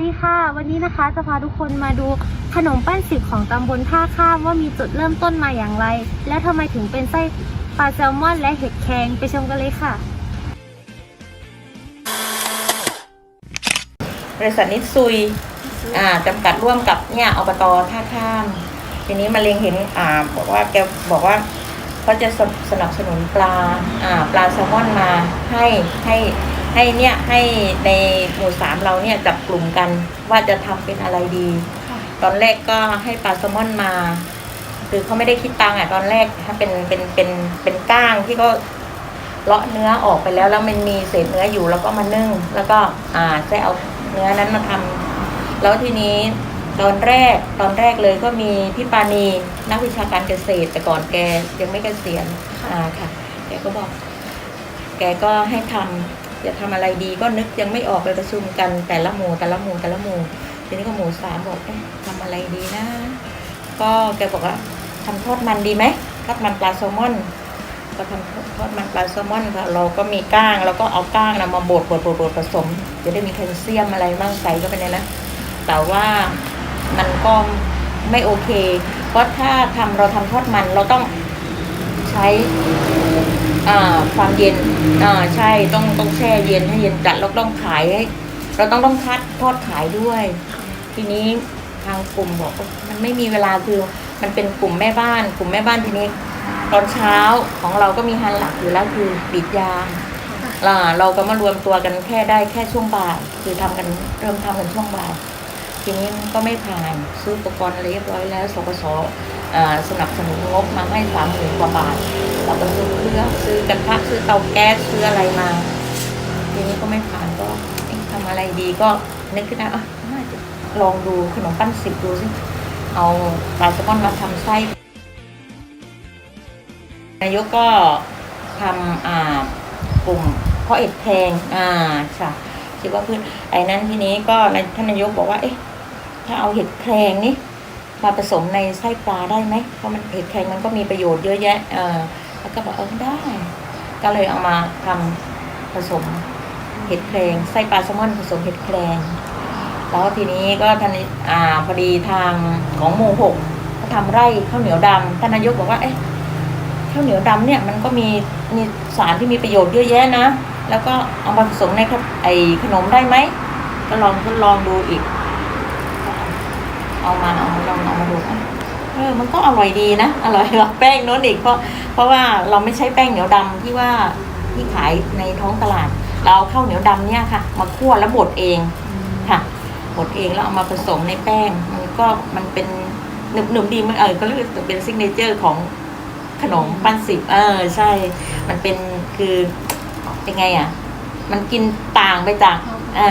วัสดีค่ะ วันนี้นะคะจะพาทุกคนมาดูขนมปั้นสิบของตำบลท่าข้ามว่ามีจุดเริ่มต้นมาอย่างไร และทำไมถึงเป็นไส้ปลาแซลมอนและเห็ดแครงไปชมกันเลยค่ะ บริษัทนิสซุยอ่าจำกัดร่วมกับเนี่ยอบตท่าข้าม ทีนี้มาเล็งเห็นอ่าบอกว่าแกบอกว่าเขาจะสสนับสนุนปลาอ่าปลาแซลมอนมาให้ให้ ให้เนี่ยให้ในหมู่สามเราเนี่ยจับกลุ่มกันว่าจะทำเป็นอะไรดี ตอนแรกก็ให้ปลาแซลมอนมา คือเขาไม่ได้คิดตังค์อะตอนแรกถ้าเป็นเป็นเป็นเป็นก้างที่ก็เลาะเนื้อออกไปแล้วแล้วมันมีเศษเนื้ออยู่แล้วก็มานึ่ง แล้วก็อ่าจะเอาเนื้อนั้นมาทำแล้วทีนี้ตอนแรกตอนแรกเลยก็มีพี่ปานีนักวิชาการเกษตร แต่ก่อนแกยังไม่เกษียณอ่าค่ะแกก็บอก แกก็ให้ทำ จะทำอะไรดีก็นึกยังไม่ออกไปประชุมกันแต่ละหมู่แต่ละหมู่แต่ละหมู่ทีนี้ก็หมู่สามบอกเอ๊ะทำอะไรดีนะ ก็แกบอกว่าทำทอดมันดีไหมทอดมันปลาแซลมอนก็ทำทอดมันปลาแซลมอนค่ะ เราก็มีก้างเราก็เอาก้างนะมาบดบดบดบดผสม จะได้มีแคลเซียมอะไรบ้างใส่เข้าไปในนั้นแต่ว่ามันก็ไม่โอเค เพราะถ้าทำเราทำทอดมันเราต้องใช้ อ่าความเย็นอ่าใช่ต้องต้องแช่เย็นให้เย็นจัดแล้วต้องขายให้เราต้องต้องคัดทอดขายด้วย ทีนี้ทางกลุ่มบอกว่ามันไม่มีเวลาคือมันเป็นกลุ่มแม่บ้าน กลุ่มแม่บ้านทีนี้ ตอนเช้าของเราก็มีฮันหลักอยู่แล้วคือกรีดยางเราก็มารวมตัวกันแค่ได้แค่ช่วงบ่ายคือทำกันเริ่มทำกันช่วงบ่าย ทีนี้ก็ไม่ผ่านซื้ออุปกรณ์อะไรเรียบร้อยแล้วสกสสนับสนุนงบมาให้สามหมื่นกว่าบาทเราก็ซื้อเครื่องซื้อกระทะซื้อเตาแก๊สซื้ออะไรมา ทีนี้ก็ไม่ผ่านก็เอ๊ะทำอะไรดีก็นึกขึ้นได้อะน่าจะลองดูขนมปั้นสิบดูสิเอาปลาแซลมอนมาทำไส้นายกก็ทำอ่ากลุ่มเพาะเอ็ดแพงอ่าค่ะ คิดว่าเพืชไอ้นั้นทีนี้ก็นท่านนายกบอกว่า เอ๊ะ ถ้าเอาเห็ดแครงนี่มาผสมในไส้ปลาได้ไหมเพราะมันเห็ดแครงมันก็มีประโยชน์เยอะแยะ เออแล้วก็บอกเออได้ ก็เลยเอามาทำผสมเห็ดแครงไส้ปลาแซลมอนผสมเห็ดแครงแล้วทีนี้ก็ท่านอ่าพอดีทางของหมู่หกก็ทำไร่ข้าวเหนียวดำท่านนายกบอกว่าเอ๊ะข้าวเหนียวดำเนี่ยมันก็มีมีสารที่มีประโยชน์เยอะแยะนะ แล้วก็เอามาผสมในขนไอขนมได้ไหม ก็ลองทดลองดูอีก เอามาเอามาลองเอามาดูเออมันก็อร่อยดีนะ อร่อยกว่าแป้งโน้นอีกเพราะเพราะว่าเราไม่ใช้แป้งเหนียวดำที่ว่าที่ขายในท้องตลาด เราเอาข้าวเหนียวดำเนี่ยค่ะ มาคั่วแล้วบดเองค่ะบดเองแล้วเอามาผสมในแป้ง มันก็มันเป็นหนึบหนึบดีมันเออก็เรียกเป็นซิกเนเจอร์ของขนมปั้นสิบเออใช่ มันเป็นคือ เป็นไงอะ มันกินต่างไปจากอ่า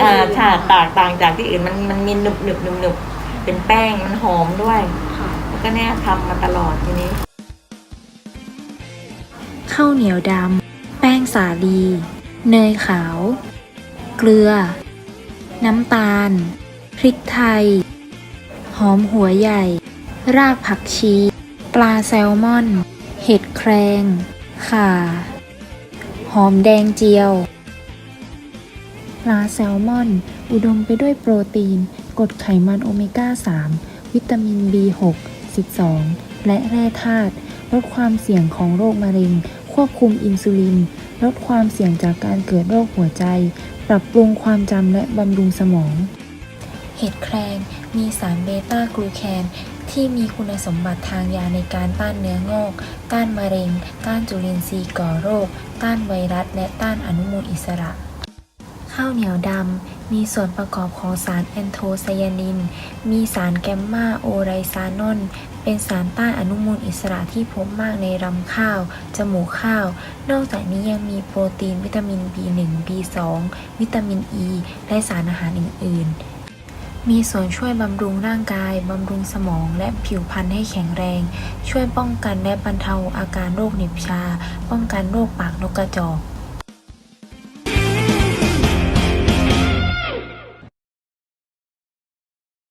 อ่าค่ะต่างต่างจากที่อื่นมันมันมีหนึบหนึบหนึบหนึบเป็นแป้งมันหอมด้วยแล้วก็เนี่ยทำมาตลอดทีนี้ข้าวเหนียวดำ แป้งสาลี เนยขาว เกลือ น้ำตาล พริกไทย หอมหัวใหญ่ รากผักชี ปลาแซลมอน เห็ดแครง ข่า หอมแดงเจียว ปลาแซลมอน อุดมไปด้วยโปรตีนกรดไขมันโอเมก้า 3 วิตามิน B6 12 และแร่ธาตุลดความเสี่ยงของโรคมะเร็ง ควบคุมอินซูลิน ลดความเสี่ยงจากการเกิดโรคหัวใจ ปรับปรุงความจำและบำรุงสมอง เห็ดแครงมีสารเบต้ากลูแคน ที่มีคุณสมบัติทางยาในการต้านเนื้องอก ต้านมะเร็ง ต้านจุลินทรีย์ก่อโรค ต้านไวรัส และต้านอนุมูลอิสระ ข้าวเหนียวดำ มีส่วนประกอบของสารแอนโทไซยานิน มีสารแกมมาโอไรซานอน เป็นสารต้านอนุมูลอิสระที่พบมากในรำข้าว จมูกข้าว นอกจากนี้ยังมีโปรตีนวิตามิน B1 B2 วิตามินอ e, ีและสารอาหารอื่นๆ มีส่วนช่วยบำรุงร่างกาย บำรุงสมองและผิวพรรณให้แข็งแรง ช่วยป้องกันและบรรเทาอาการโรคเหน็บชา ป้องกันโรคปากนกกระจอก